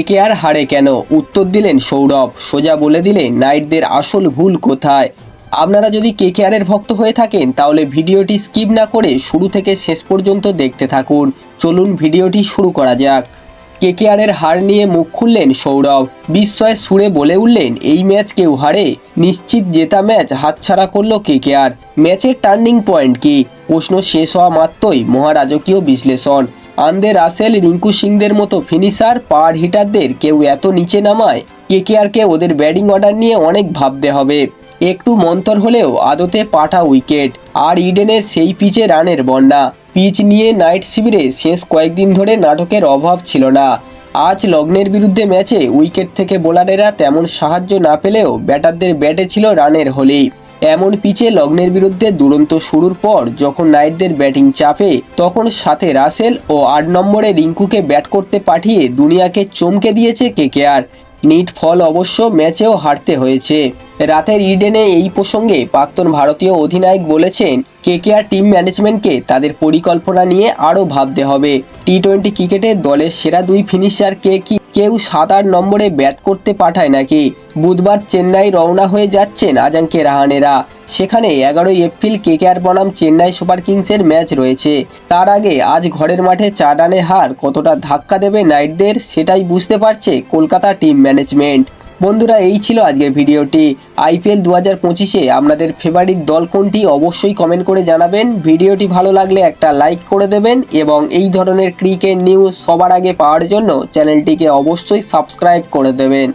কে আর হারে কেন? উত্তর দিলেন সৌরভ। সোজা বলে দিলে নাইটদের আসল ভুল কোথায়? আপনারা যদি কে এর ভক্ত হয়ে থাকেন, তাহলে ভিডিওটি স্কিপ না করে শুরু থেকে শেষ পর্যন্ত দেখতে থাকুন। চলুন ভিডিওটি শুরু করা যাক। কেকেআরের হার নিয়ে মুখ খুললেন সৌরভ। বিস্ময় সুরে বলে উঠলেন, এই ম্যাচ কেউ হারে? নিশ্চিত জেতা ম্যাচ হাতছাড়া করল কেকেআর ম্যাচের টার্নিং পয়েন্ট কি? প্রশ্ন শেষ হওয়া মাত্রই মহারাজকীয় বিশ্লেষণ। আন্দে রাসেল, রিঙ্কু সিংদের মতো ফিনিশার, পাওয়ার হিটারদের কেউ এত নিচে নামায় কেকেআরকে ওদের ব্যাটিং অর্ডার নিয়ে অনেক ভাবতে হবে। একটু মন্তর হলেও আদতে পাঠা উইকেট, আর ইডেনের সেই পিচে রানের বন্যা। পিচ নিয়ে নাইট শিবিরে শেষ কয়েকদিন ধরে নাটকের অভাব ছিল না। আজ লগ্নের বিরুদ্ধে ম্যাচে উইকেট থেকে বোলারেরা তেমন সাহায্য না পেলেও ব্যাটারদের ব্যাটে ছিল রানের হলেই এমন পিচে লগ্নের বিরুদ্ধে দুরন্ত শুরুর পর যখন নাইটদের ব্যাটিং চাপে, তখন সাথে রাসেল ও আট নম্বরে রিঙ্কুকে ব্যাট করতে পাঠিয়ে দুনিয়াকে চমকে দিয়েছে কেকেআর। নিট ফল অবশ্য ম্যাচেও হারতে হয়েছে। রাতের ইডেনে এই প্রসঙ্গে প্রাক্তন ভারতীয় অধিনায়ক বলেছেন, কেকেআর টিম ম্যানেজমেন্টকে তাদের পরিকল্পনা নিয়ে আরও ভাবতে হবে। টি টোয়েন্টি ক্রিকেটে দলের সেরা দুই ফিনিশার কে কি কেউ সাত আট নম্বরে ব্যাট করতে পাঠায় নাকি? বুধবার চেন্নাই রওনা হয়ে যাচ্ছেন আজাঙ্কে রাহানেরা। সেখানে এগারোই এপ্রিল কেকেআর বনাম চেন্নাই সুপার কিংসের ম্যাচ রয়েছে। তার আগে আজ ঘরের মাঠে চার রানে হার কতটা ধাক্কা দেবে নাইটদের সেটাই বুঝতে পারছে কলকাতা টিম ম্যানেজমেন্ট। বন্ধুরা, এই ছিল আজকের ভিডিওটি। আইপিএল দু হাজার পঁচিশে আপনাদের ফেভারিট দল কোনটি অবশ্যই কমেন্ট করে জানাবেন। ভিডিওটি ভালো লাগলে একটা লাইক করে দেবেন এবং এই ধরনের ক্রিকেট নিউজ সবার আগে পাওয়ার জন্য চ্যানেলটিকে অবশ্যই সাবস্ক্রাইব করে দেবেন।